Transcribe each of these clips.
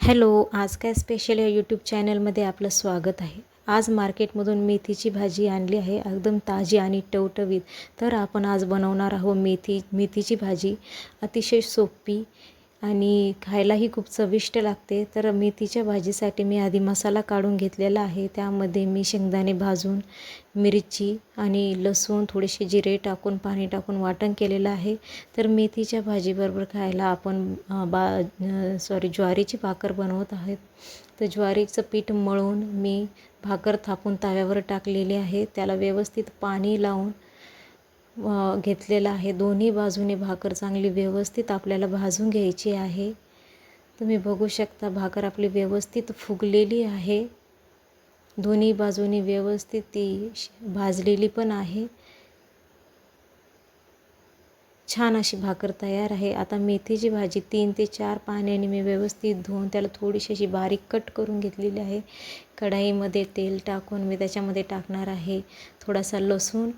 Hello आज काय special या यूट्यूब चॅनलमध्ये आपलं स्वागत आहे. आज मार्केटमधून मेथीची भाजी आणली आहे एकदम ताजी आणि टवटवीत. तर आपण आज बनवणार आहोत मेथी मेथीची भाजी. अतिशय सोपी आणि खायलाही खूप चविष्ट लागते. तर मेथीच्या भाजीसाठी मी आधी मसाला काढून घेतलेला आहे. त्यामध्ये मी शेंगदाणे भाजून मिरची आणि लसूण थोडेसे जिरे टाकून पाणी टाकून वाटण केलेलं आहे. तर मेथीच्या भाजीबरोबर खायला आपण बा सॉरी ज्वारीची भाकर बनवत आहेत. तर ज्वारीचं पीठ मळून मी भाकर थापून तव्यावर टाकलेली आहे. त्याला व्यवस्थित पाणी लावून घेतलेला आहे. दोन्ही बाजूने भाकर चांगली व्यवस्थित आपल्याला भाजून घ्यायची आहे. तुम्ही बघू शकता भाकर आपली व्यवस्थित फुगलेली आहे. दोन्ही बाजूनी व्यवस्थित ती श- भाजलेली पण आहे. छान अशी भाकर तयार आहे. आता मेथीची भाजी तीन ते चार पाण्याने मी व्यवस्थित धुवून त्याला थोडीशी अशी बारीक कट करून घेतलेली आहे. कढाईमध्ये तेल टाकून मी त्याच्यामध्ये टाकणार आहे थोडासा लसूण.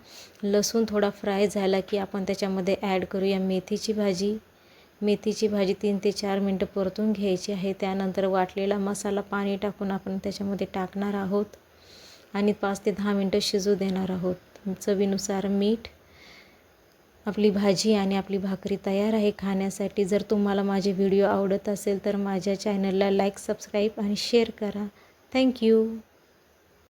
लसूण थोडा फ्राय झाला की आपण त्याच्यामध्ये ॲड करूया मेथीची भाजी. मेथीची भाजी तीन ते चार मिनटं परतून घ्यायची आहे. त्यानंतर वाटलेला मसाला पाणी टाकून आपण त्याच्यामध्ये टाकणार आहोत आणि पाच ते दहा मिनटं शिजू देणार आहोत. चवीनुसार मीठ आपली भाजी आणि आपली भाकरी तयार आहे खाण्यासाठी. जर तुम्हाला माझे व्हिडिओ आवडत असेल तर माझ्या चॅनलला लाईक सबस्क्राईब आणि शेअर करा. Thank you